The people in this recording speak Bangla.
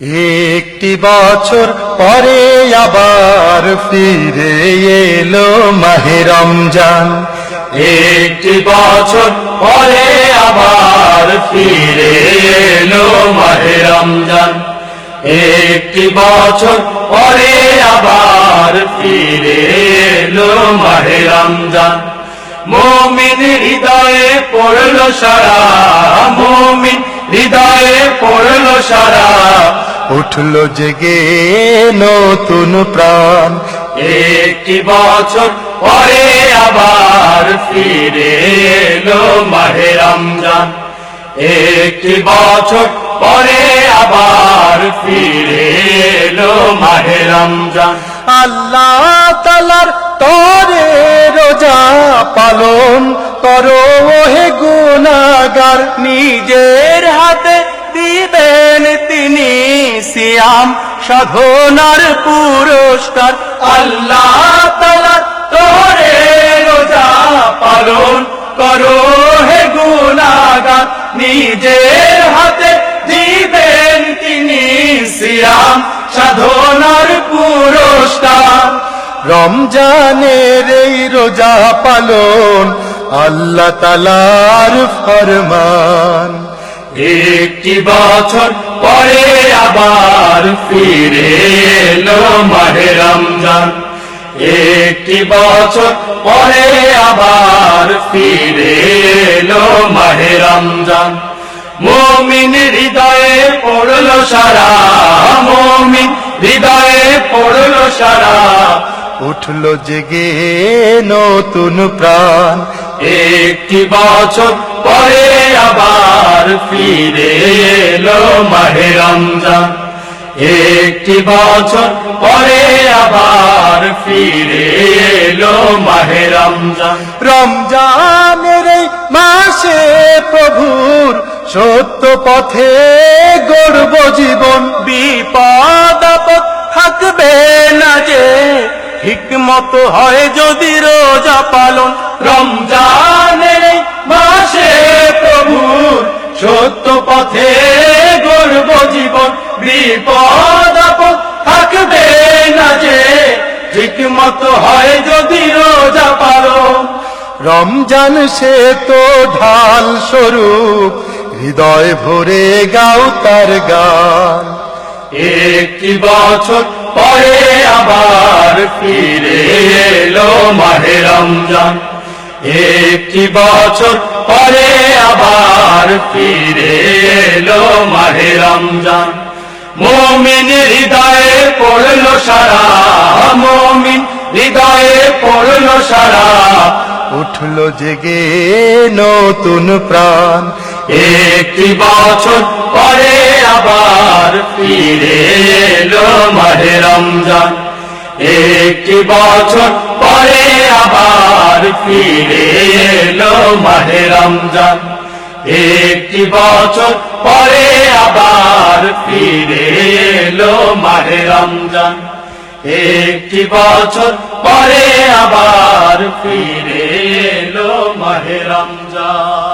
একটি বছর পরে আবার ফিরে এলো মাহে রমজান। একটি বছর পরে আবার ফিরে এলো মাহে রমজান। একটি বছর পরে আবার ফিরে এলো মাহে রমজান। মমিন হৃদয়ে পড়ল সারা, মমিন হৃদয়ে পড়ল সারা। উঠল জেগে নতুন প্রাণ। একটি বছর পরে আবার ফিরে এলো মাহে রমজান। একটি বছর পরে আবার ফিরে এলো মাহে রমজান। আল্লাহ তালার তরে রোজা পালন করো হে গুনাগার নিজের সিয়াম সাধনার পুরস্কার। আল্লাহ তোরে রোজা পালন করো, হে গুনাগার নিজের হাতে দিবেন তিনি সিয়াম, সাধনার পুরস্কার। রমজানের এই রোজা পালন আল্লাহ তালার ফরমান। একটি বছর পরে আবার ফিরে এলো মাহে রমজান। একটি বছর পরে আবার ফিরে এলো মাহে রমজান। মমিন হৃদয়ে পড়ল সারা, মমিন হৃদয়ে পড়ল সারা। উঠল জেগে নতুন প্রাণ। একটি বছর পরে আবার ফিরে এলো মাহে রমজান। একটি বছর পরে আবার ফিরে এলো মাহে রমজান। রমজানের মাসে প্রভুর সত্য পথে গর্ব জীবন। বিপদ থাকবে না যে হিকমত হয় যদি রোজা পালন। রমজানের রমজান সে তো ঢাল স্বরূপ, হৃদয় ভরে গাও তার গান। একটি বছর পরে আবার ফিরে এলো মাহে রমজান। একটি বছর পরে আবার ফিরে এলো মাহে রমজান। মমিন হৃদয়ে পড়ল সারা, মমিন হৃদয়ে পড়ল সারা উঠল জেগে নতুন প্রাণ। একটি বছর পরে আবার ফিরে এলো মাহে রমজান। একটি বছর পরে আবার ফিরে এলো মাহে রমজান। একটি বছর পরে আবার ফিরে এলো মাহে রমজান। একটি বছর পরে আবার ফিরে এলো মাহে রমজান।